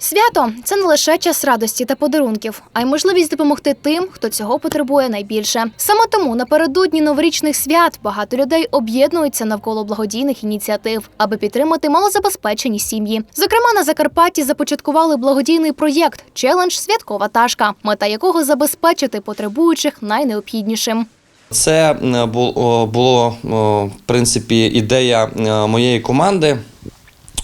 Свято це не лише час радості та подарунків, а й можливість допомогти тим, хто цього потребує найбільше. Саме тому напередодні новорічних свят багато людей об'єднуються навколо благодійних ініціатив, аби підтримати малозабезпечені сім'ї. Зокрема, на Закарпатті започаткували благодійний проєкт Челендж Святкова ташка, мета якого забезпечити потребуючих найнеобхіднішим. Це е, бу- о, було в принципі ідея е, моєї команди.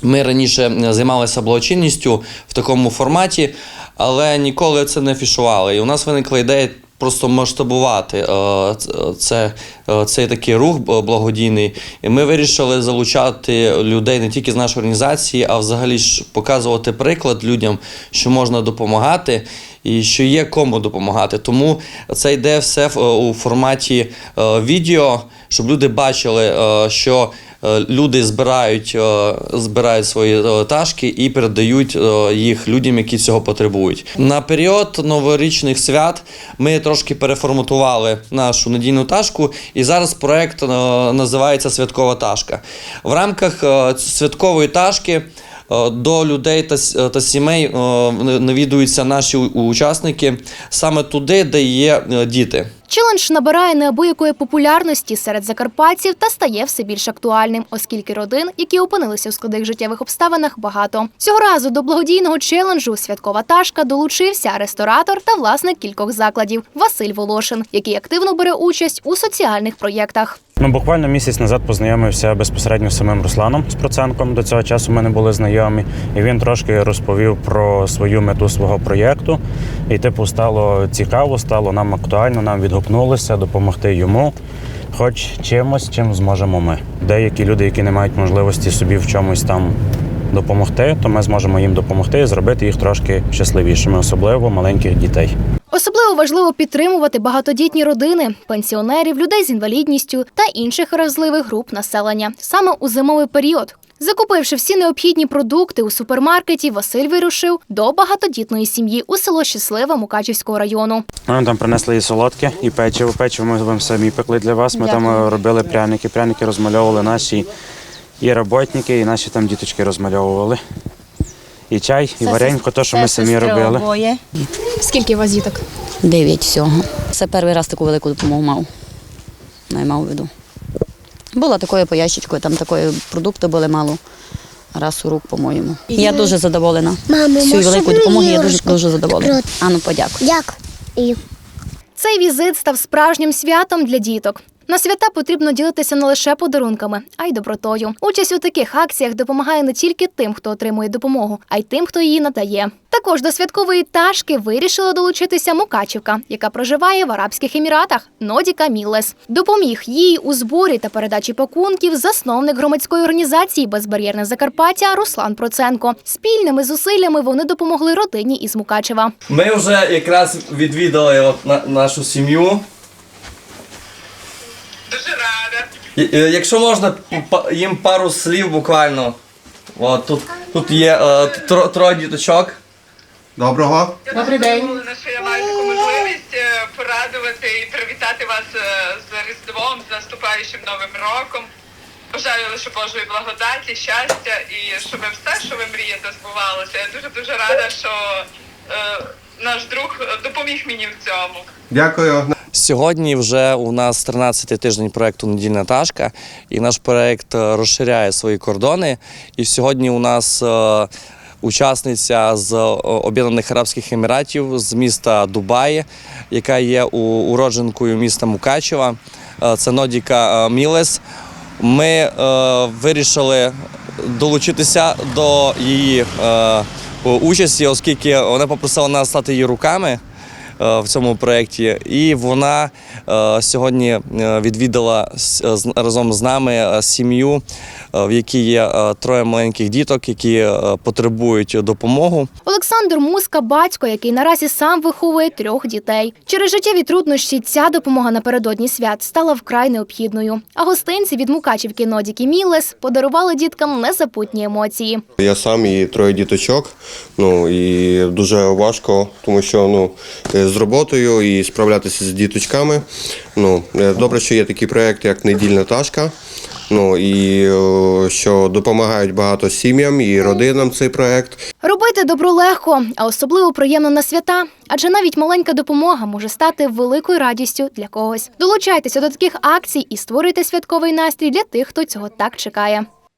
Ми раніше е, займалися благочинністю в такому форматі, але ніколи це не афішували. І у нас виникла ідея просто масштабувати е, це, е, цей такий рух благодійний. І ми вирішили залучати людей не тільки з нашої організації, а взагалі ж показувати приклад людям, що можна допомагати і що є кому допомагати. Тому це йде все у форматі відео, щоб люди бачили, що люди збирають, е, збирають свої е, ташки і передають е, їх людям, які цього потребують. На період новорічних свят ми трошки переформатували нашу надійну ташку, і зараз проект е, називається Святкова ташка. В рамках е, святкової ташки. Е, До людей та, та сімей е, навідуються наші учасники саме туди, де є е, діти. Челендж набирає неабиякої популярності серед закарпатців та стає все більш актуальним, оскільки родин, які опинилися у складних життєвих обставинах, багато. Цього разу до благодійного челенджу Святкова ташка долучився ресторатор та власник кількох закладів Василь Волошин, який активно бере участь у соціальних проєктах. Ну, буквально місяць назад познайомився безпосередньо з самим Русланом з Проценком. До цього часу ми не були знайомі, і він трошки розповів про свою мету свого проєкту. І, типу, стало цікаво, стало нам актуально, нам відгукнулося допомогти йому, хоч чимось, чим зможемо ми. Деякі люди, які не мають можливості собі в чомусь там допомогти, то ми зможемо їм допомогти і зробити їх трошки щасливішими, особливо маленьких дітей. Особливо важливо підтримувати багатодітні родини, пенсіонерів, людей з інвалідністю та інших вразливих груп населення саме у зимовий період. Закупивши всі необхідні продукти у супермаркеті, Василь вирушив до багатодітної сім'ї у село Щасливе Мукачівського району. Ми там принесли і солодке, і печиво. Печиво ми вам самі пекли для вас. Ми там е, робили пряники. Пряники розмальовували наші і роботники, і наші там діточки розмальовували. І чай, і варенько, то, що ми самі робили. Обоє. Скільки у вас діток? Дев'ять всього. Це перший раз таку велику допомогу мав. Наймав в виду. Було такою по ящичку, там такої продукту були мало. Раз у рук, по-моєму. Я дуже задоволена. Мамо, Всю велику допомогу я дуже дуже задоволена. Ану, подякую. Дякую. Цей візит став справжнім святом для діток. На свята потрібно ділитися не лише подарунками, а й добротою. Участь у таких акціях допомагає не тільки тим, хто отримує допомогу, а й тим, хто її надає. Також до святкової ташки вирішила долучитися Мукачівка, яка проживає в Арабських Еміратах. Нодіка Міллес допоміг їй у зборі та передачі пакунків засновник громадської організації Безбар'єрне Закарпаття Руслан Проценко. Спільними зусиллями вони допомогли родині із Мукачева. Ми вже якраз відвідали нашу сім'ю. Дуже рада. І- е, Якщо можна, їм пару слів буквально. От, тут, тут є е, тро- троє діточок. Доброго. Я Добрий день. задоволена, що я маю таку можливість е, порадувати і привітати вас е, з Різдвом, з наступаючим Новим роком. Бажаю лише Божої благодаті, щастя і щоб все, що ви мрієте, збувалося. Я дуже дуже рада, що е, наш друг допоміг мені в цьому. Дякую. Сьогодні вже у нас 13-й тиждень проекту Недільна ташка, і наш проект е, розширяє свої кордони. І сьогодні у нас е, учасниця з е, Об'єднаних Арабських Еміратів з міста Дубаї, яка є уродженкою міста Мукачева. Це Нодіка Мілес. Ми вирішили долучитися до її участі, оскільки вона попросила нас стати її руками в цьому проєкті. І вона е, сьогодні е, відвідала з- разом з нами е, сім'ю, е, в якій є е, троє маленьких діток, які е, потребують допомогу. Олександр Муска, батько, який наразі сам виховує трьох дітей. Через життєві труднощі ця допомога напередодні свят стала вкрай необхідною. А гостинці від Мукачівки Нодіки Мілес подарували діткам незапутні емоції. Я сам і троє діточок. Ну і дуже важко, тому що ну е, з роботою і справлятися з діточками. Ну е, добре, що є такий проект, як недільна ташка. Ну і е, що допомагають багато сім'ям і родинам цей проект. Робити добро легко, а особливо приємно на свята, адже навіть маленька допомога може стати великою радістю для когось. Долучайтеся до таких акцій і створюйте святковий настрій для тих, хто цього так чекає.